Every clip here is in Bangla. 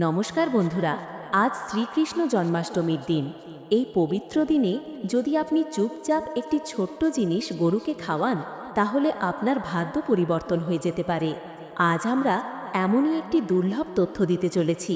নমস্কার বন্ধুরা, আজ শ্রীকৃষ্ণ জন্মাষ্টমীর দিন। এই পবিত্র দিনে যদি আপনি চুপচাপ একটি ছোট্ট জিনিস গরুকে খাওয়ান, তাহলে আপনার ভাগ্য পরিবর্তন হয়ে যেতে পারে। আজ আমরা এমনই একটি দুর্লভ তথ্য দিতে চলেছি।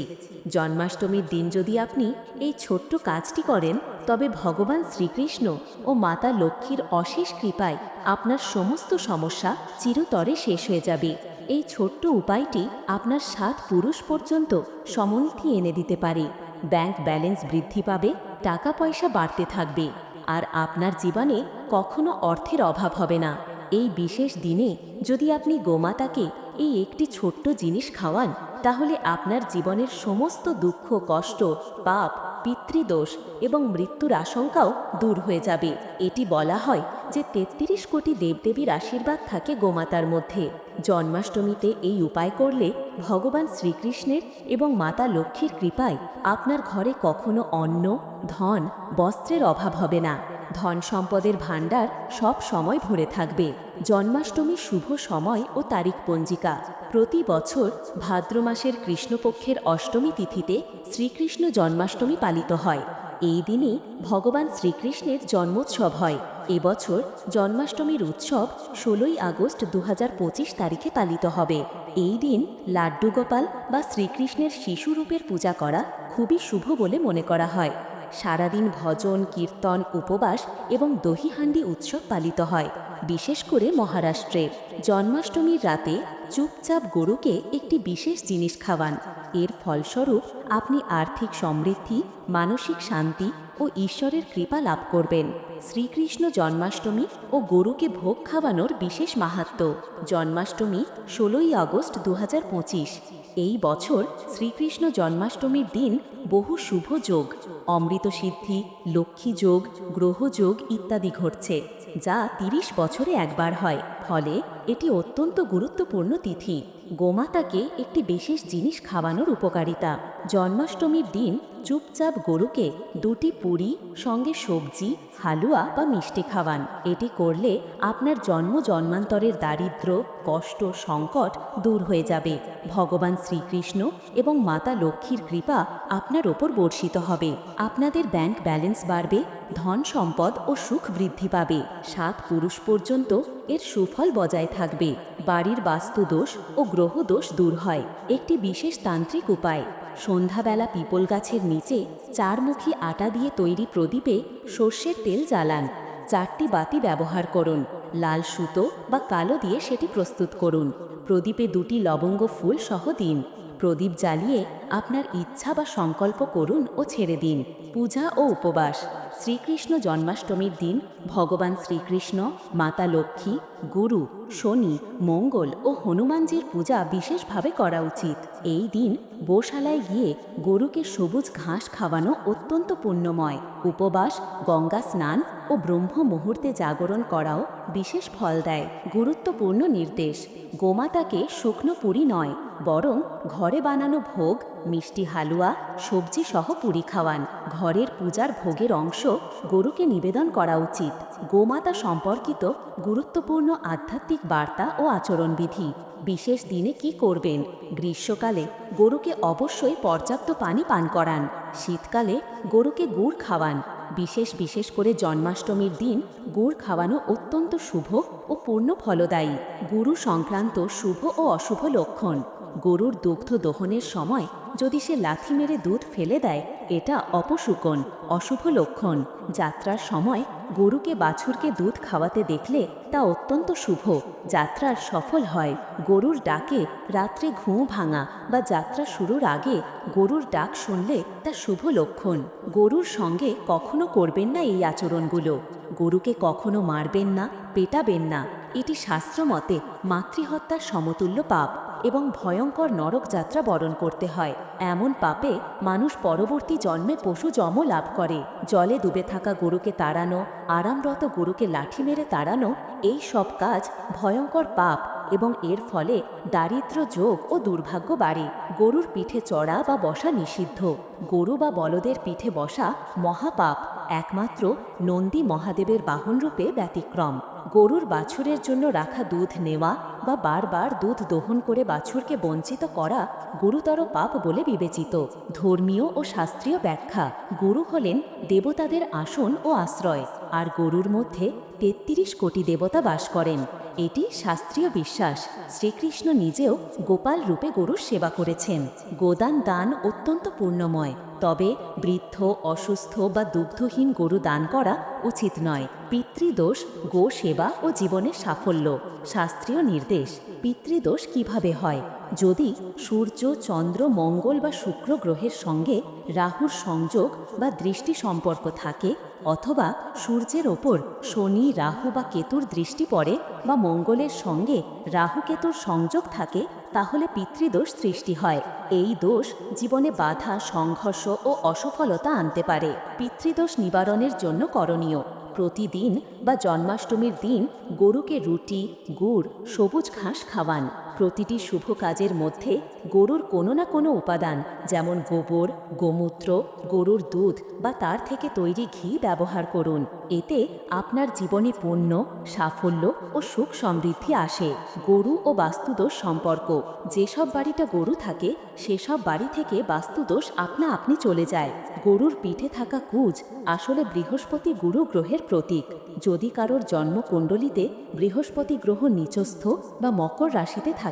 জন্মাষ্টমীর দিন যদি আপনি এই ছোট্ট কাজটি করেন, তবে ভগবান শ্রীকৃষ্ণ ও মাতা লক্ষ্মীর অশেষ কৃপায় আপনার সমস্ত সমস্যা চিরতরে শেষ হয়ে যাবে। এই ছোট্ট উপায়টি আপনার সাত পুরুষ পর্যন্ত সমৃদ্ধি এনে দিতে পারে। ব্যাংক ব্যালেন্স বৃদ্ধি পাবে, টাকা পয়সা বাড়তে থাকবে, আর আপনার জীবনে কখনো অর্থের অভাব হবে না। এই বিশেষ দিনে যদি আপনি গোমাতাকে এই একটি ছোট্ট জিনিস খাওয়ান, তাহলে আপনার জীবনের সমস্ত দুঃখ, কষ্ট, পাপ পিতৃদোষ এবং মৃত্যুর আশঙ্কাও দূর হয়ে যাবে। এটি বলা হয় যে তেত্রিশ কোটি দেবদেবীর আশীর্বাদ থাকে গোমাতার মধ্যে। জন্মাষ্টমীতে এই উপায় করলে ভগবান শ্রীকৃষ্ণের এবং মাতা লক্ষ্মীর কৃপায় আপনার ঘরে কখনো অন্ন, ধন, বস্ত্রের অভাব হবে না। ধন সম্পদের ভাণ্ডার সব সময় ভরে থাকবে। জন্মাষ্টমীর শুভ সময় ও তারিখ পঞ্জিকা। প্রতি বছর ভাদ্র মাসের কৃষ্ণপক্ষের অষ্টমী তিথিতে শ্রীকৃষ্ণ জন্মাষ্টমী পালিত হয়। এই দিনে ভগবান শ্রীকৃষ্ণের জন্মোৎসব হয়। এবছর জন্মাষ্টমীর উৎসব ষোলোই আগস্ট দু হাজার পঁচিশ তারিখে পালিত হবে। এই দিন লাড্ডু গোপাল বা শ্রীকৃষ্ণের শিশুরূপের পূজা করা খুবই শুভ বলে মনে করা হয়। সারাদিন ভজন, কীর্তন, উপবাস এবং দহিহান্ডি উৎসব পালিত হয়, বিশেষ করে মহারাষ্ট্রে। জন্মাষ্টমীর রাতে চুপচাপ গরুকে একটি বিশেষ জিনিস খাওয়ান। এর ফলস্বরূপ আপনি আর্থিক সমৃদ্ধি, মানসিক শান্তি ও ঈশ্বরের কৃপা লাভ করবেন। শ্রীকৃষ্ণ জন্মাষ্টমী ও গরুকে ভোগ খাওয়ানোর বিশেষ মাহাত্ম জন্মাষ্টমী ষোলোই আগস্ট দু হাজার পঁচিশ। এই বছর শ্রীকৃষ্ণ জন্মাষ্টমীর দিন বহু শুভ যোগ, অমৃত সিদ্ধি, লক্ষ্মী যোগ গ্রহযোগ ইত্যাদি ঘটছে, যা তিরিশ বছরে একবার হয়। ফলে এটি অত্যন্ত গুরুত্বপূর্ণ তিথি। গোমাতাকে একটি বিশেষ জিনিস খাওয়ানোর উপকারিতা। জন্মাষ্টমীর দিন চুপচাপ গরুকে দুটি পুরি, সঙ্গে সবজি, হালুয়া বা মিষ্টি খাওয়ান। এটি করলে আপনার জন্ম জন্মান্তরের দারিদ্র কষ্ট, সংকট দূর হয়ে যাবে। ভগবান শ্রীকৃষ্ণ এবং মাতা লক্ষ্মীর কৃপা আপনার ওপর বর্ষিত হবে। আপনাদের ব্যাংক ব্যালেন্স বাড়বে, ধন সম্পদ ও সুখ বৃদ্ধি পাবে। সাত পুরুষ পর্যন্ত এর সুফল বজায় থাকবে। বাড়ির বাস্তুদোষ ও গ্রহদোষ দূর হয়। একটি বিশেষ তান্ত্রিক উপায় সন্ধ্যাবেলা পিপল গাছের নিচে চারমুখী আটা দিয়ে তৈরি প্রদীপে সর্ষের তেল জ্বালান। চারটি বাতি ব্যবহার করুন। লাল সুতো বা কালো দিয়ে সেটি প্রস্তুত করুন। প্রদীপে দুটি লবঙ্গ ফুল সহ দিন। প্রদীপ জ্বালিয়ে আপনার ইচ্ছা বা সংকল্প করুন ও ছেড়ে দিন। পূজা ও উপবাস। শ্রীকৃষ্ণ জন্মাষ্টমীর দিন ভগবান শ্রীকৃষ্ণ, মাতা লক্ষ্মী, গুরু, শনি, মঙ্গল ও হনুমানজির পূজা বিশেষভাবে করা উচিত। এই দিন গোশালায় গিয়ে গরুকে সবুজ ঘাস খাওয়ানো অত্যন্ত পুণ্যময়। উপবাস, গঙ্গা স্নান ও ব্রহ্ম মুহূর্তে জাগরণ করাও বিশেষ ফল দেয়, গুরুত্বপূর্ণ নির্দেশ। গোমাতাকে শুকনো পুরি নয়, বরং ঘরে বানানো ভোগ, মিষ্টি হালুয়া সবজি সহ পুরি খাওয়ান। ঘরের পূজার ভোগের অংশ গরুকে নিবেদন করা উচিত। গোমাতা সম্পর্কিত গুরুত্বপূর্ণ আধ্যাত্মিক বার্তা ও আচরণবিধি। বিশেষ দিনে কি করবেন? গ্রীষ্মকালে গরুকে অবশ্যই পর্যাপ্ত পানি পান করান। শীতকালে গরুকে গুড় খাওয়ান। বিশেষ বিশেষ করে জন্মাষ্টমীর দিন গুড় খাওয়ানো অত্যন্ত শুভ ও পূর্ণ ফলদায়ী। গুরু সংক্রান্ত শুভ ও অশুভ লক্ষণ। গরুর দুগ্ধ দহনের সময় যদি সে লাথি মেরে দুধ ফেলে দেয় এটা অপশুকন, অশুভ লক্ষণ। যাত্রার সময় গরুকে বাছুরকে দুধ খাওয়াতে দেখলে তা অত্যন্ত শুভ। যাত্রার সফল হয়। গরুর ডাকে রাত্রে ঘুম ভাঙা বা যাত্রা শুরুর আগে গরুর ডাক শুনলে তা শুভ লক্ষণ। গরুর সঙ্গে কখনো করবেন না এই আচরণগুলো। গরুকে কখনো মারবেন না, পেটাবেন না। এটি শাস্ত্রমতে মাতৃহত্যার সমতুল্য পাপ। এবং ভয়ঙ্কর নরক যাত্রা বরণ করতে হয়। এমন পাপে মানুষ পরবর্তী জন্মে পশু জম লাভ করে। জলে ডুবে থাকা গরুকে তাড়ানো, আরামরত গরুকে লাঠি মেরে তাড়ানো, এই সব কাজ ভয়ঙ্কর পাপ এবং এর ফলে দারিদ্র্য যোগ ও দুর্ভাগ্য বাড়ে। গরুর পিঠে চড়া বা বসা নিষিদ্ধ। গরু বা বলদের পিঠে বসা মহাপাপ, একমাত্র নন্দী মহাদেবের বাহনরূপে ব্যতিক্রম। গরুর বাছুরের জন্য রাখা দুধ নেওয়া বা বারবার দুধ দহন করে বাছুরকে বঞ্চিত করা গুরুতর পাপ বলে বিবেচিত। ধর্মীয় ও শাস্ত্রীয় ব্যাখ্যা, গুরু হলেন দেবতাদের আসন ও আশ্রয়, আর গরুর মধ্যে তেত্রিশ কোটি দেবতা বাস করেন। এটি শাস্ত্রীয় বিশ্বাস, শ্রীকৃষ্ণ নিজেও গোপাল রূপে গরুর সেবা করেছেন। গোদান দান অত্যন্ত পূর্ণময়, তবে বৃদ্ধ, অসুস্থ বা দুগ্ধহীন গরু দান করা উচিত নয়। পিতৃদোষ গো সেবা ও জীবনের সাফল্য। শাস্ত্রীয় নির্দেশ, পিতৃদোষ কীভাবে হয়? যদি সূর্য, চন্দ্র, মঙ্গল বা শুক্র গ্রহের সঙ্গে রাহুর সংযোগ বা দৃষ্টি সম্পর্ক থাকে, অথবা সূর্যের ওপর শনি, রাহু বা কেতুর দৃষ্টি পড়ে বা মঙ্গলের সঙ্গে রাহু কেতুর সংযোগ থাকে তাহলে পিতৃদোষ সৃষ্টি হয়। এই দোষ জীবনে বাধা, সংঘর্ষ ও অসফলতা আনতে পারে। পিতৃদোষ নিবারণের জন্য করণীয়। প্রতিদিন বা জন্মাষ্টমীর দিন গরুকে রুটি, গুড়, সবুজ ঘাস খাওয়ান। প্রতিটি শুভ কাজের মধ্যে গরুর কোনো না কোনো উপাদান, যেমন গোবর, গোমূত্র, গরুর দুধ বা তার থেকে তৈরি ঘি ব্যবহার করুন। এতে আপনার জীবনে পুণ্য, সাফল্য ও সুখ সমৃদ্ধি আসে। গরু ও বাস্তুদোষ সম্পর্ক, যেসব বাড়িটা গরু থাকে, সেসব বাড়ি থেকে বাস্তুদোষ আপনা আপনি চলে যায়। গরুর পিঠে থাকা কুজ আসলে বৃহস্পতি গুরু গ্রহের প্রতীক। যদি কারোর জন্মকুণ্ডলিতে বৃহস্পতি গ্রহ নিচস্থ বা মকর রাশিতে থাকে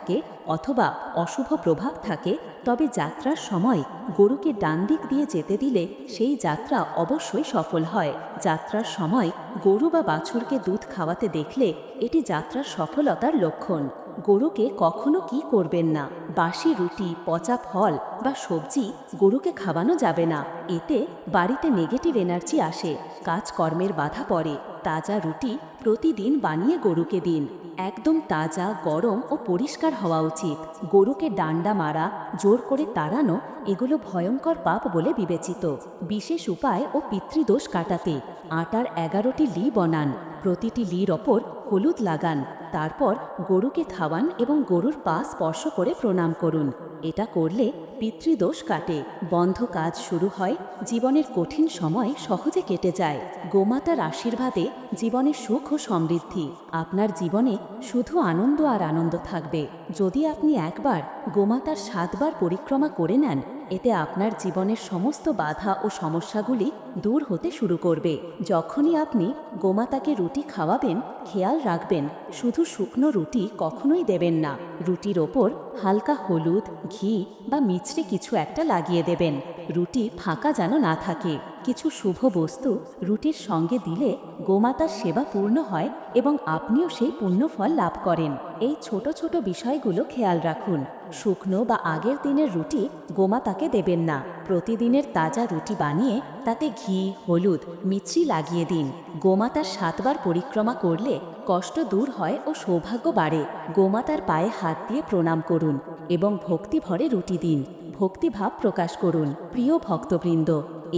অথবা অশুভ প্রভাব থাকে, তবে যাত্রার সময় গরুকে ডান দিক দিয়ে যেতে দিলে সেই যাত্রা অবশ্যই সফল হয়। যাত্রার সময় গরু বা বাছুরকে দুধ খাওয়াতে দেখলে এটি যাত্রার সফলতার লক্ষণ। গরুকে কখনো কি করবেন না? বাসি রুটি, পচা ফল বা সবজি গরুকে খাওয়ানো যাবে না। এতে বাড়িতে নেগেটিভ এনার্জি আসে, কাজকর্মের বাধা পড়ে। তাজা রুটি প্রতিদিন বানিয়ে গরুকে দিন। একদম তাজা, গরম ও পরিষ্কার হওয়া উচিত। গরুকে ডান্ডা মারা, জোর করে তাড়ানো, এগুলো ভয়ঙ্কর পাপ বলে বিবেচিত। বিশেষ উপায় ও পিতৃদোষ কাটাতে। আটার এগারোটি লি বনান। প্রতিটি লির ওপর হলুদ লাগান। তারপর গরুকে খাওয়ান এবং গরুর পা স্পর্শ করে প্রণাম করুন। এটা করলে পিতৃদোষ কাটে। বন্ধ কাজ শুরু হয়, জীবনের কঠিন সময় সহজে কেটে যায়। গোমাতার আশীর্বাদে জীবনে সুখ ও সমৃদ্ধি। আপনার জীবনে শুধু আনন্দ আর আনন্দ থাকবে। যদি আপনি একবার গোমাতার সাতবার পরিক্রমা করে নেন, এতে আপনার জীবনের সমস্ত বাধা ও সমস্যাগুলি দূর হতে শুরু করবে। যখনই আপনি গোমাতাকে রুটি খাওয়াবেন, খেয়াল রাখবেন, শুধু শুকনো রুটি কখনোই দেবেন না। রুটির ওপর হালকা হলুদ, ঘি বা মিছরি কিছু একটা লাগিয়ে দেবেন। রুটি ফাঁকা যেন না থাকে। কিছু শুভ বস্তু রুটির সঙ্গে দিলে গোমাতার সেবা পূর্ণ হয় এবং আপনিও সেই পূর্ণ ফল লাভ করেন। এই ছোট ছোট বিষয়গুলো খেয়াল রাখুন। শুকনো বা আগের দিনের রুটি গোমাতাকে দেবেন না। প্রতিদিনের তাজা রুটি বানিয়ে তাতে ঘি, হলুদ, মিছরি লাগিয়ে দিন। গোমাতার সাতবার পরিক্রমা করলে কষ্ট দূর হয় ও সৌভাগ্য বাড়ে। গোমাতার পায়ে হাত দিয়ে প্রণাম করুন এবং ভক্তি ভরে রুটি দিন। ভক্তিভাব প্রকাশ করুন। প্রিয় ভক্তবৃন্দ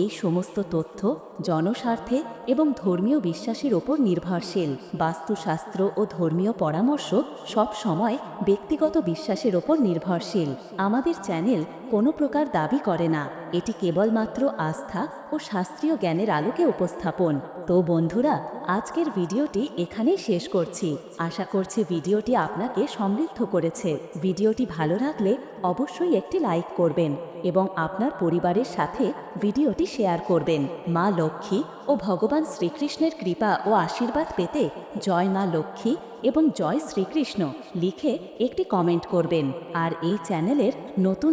এই সমস্ত তথ্য জনস্বার্থে এবং ধর্মীয় বিশ্বাসের ওপর নির্ভরশীল। বাস্তুশাস্ত্র ও ধর্মীয় পরামর্শ সব সময় ব্যক্তিগত বিশ্বাসের ওপর নির্ভরশীল। আমাদের চ্যানেল কোনো প্রকার দাবি করে না। এটি কেবলমাত্র আস্থা ও শাস্ত্রীয় জ্ঞানের আলোকে উপস্থাপন। তো বন্ধুরা, আজকের ভিডিওটি এখানেই শেষ করছি। আশা করছি ভিডিওটি আপনাকে সমৃদ্ধ করেছে। ভিডিওটি ভালো লাগলে অবশ্যই একটি লাইক করবেন এবং আপনার পরিবারের সাথে ভিডিওটি শেয়ার করবেন। মা লক্ষ্মী ও ভগবান শ্রীকৃষ্ণের কৃপা ও আশীর্বাদ পেতে জয় মা লক্ষ্মী এবং জয় শ্রীকৃষ্ণ লিখে একটি কমেন্ট করবেন। আর এই চ্যানেলের নতুন